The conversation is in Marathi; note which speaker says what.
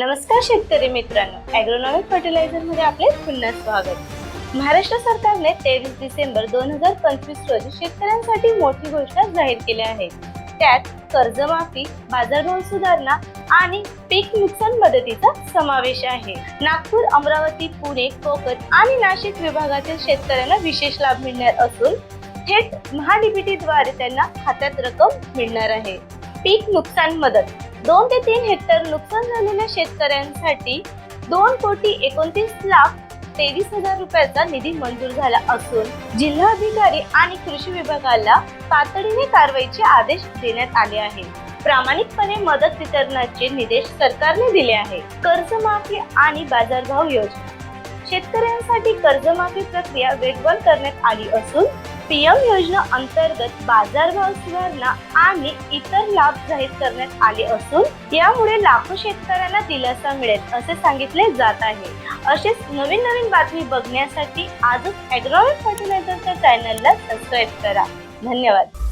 Speaker 1: नमस्कार शेतकरी मित्रांनो. ॲग्रोनॉमिक फर्टिलायझरमध्ये आपले पुन्हा स्वागत. महाराष्ट्र सरकारने तेवीस डिसेंबर दोन हजार पंचवीस रोजी शेतकऱ्यांसाठी मोठी घोषणा जाहीर केली आहे. त्यात कर्जमाफी बाजारभाव सुधारणा आणि पीक नुकसान मदतीचा समावेश आहे. नागपूर अमरावती पुणे कोकण आणि नाशिक विभागातील शेतकऱ्यांना विशेष लाभ मिळणार असून थेट महाडीबीटीद्वारे त्यांना खात्यात रक्कम मिळणार आहे. पीक नुकसान मदत. दोन ते तीन हेक्टर नुकसान झालेल्या शेतकऱ्यांसाठी दोन कोटी एकोणतीस लाख तेवीस हजार रुपयाचा निधी मंजूर झाला असून जिल्हाधिकारी आणि कृषी विभागाला तातडीने कारवाईचे आदेश देण्यात आले आहेत. प्रामाणिकपणे मदत वितरणाचे निर्देश सरकारने दिले आहे कर्जमाफी आणि बाजारभाव योजना. शेतकऱ्यांसाठी कर्जमाफी प्रक्रिया वेगवान करण्यात आली असून पीएम योजना अंतर्गत बाजारभाव सुधारणा आणि इतर लाभ जाहीर करण्यात आले असून यामुळे लाखो शेतकऱ्यांना दिलासा मिळेल असे सांगितले जात आहे. असेच नवीन नवीन बातमी बघण्यासाठी आजच ॲग्रॉनॉमिक फर्टिलायझरच्या चॅनलला सबस्क्राईब करा. धन्यवाद.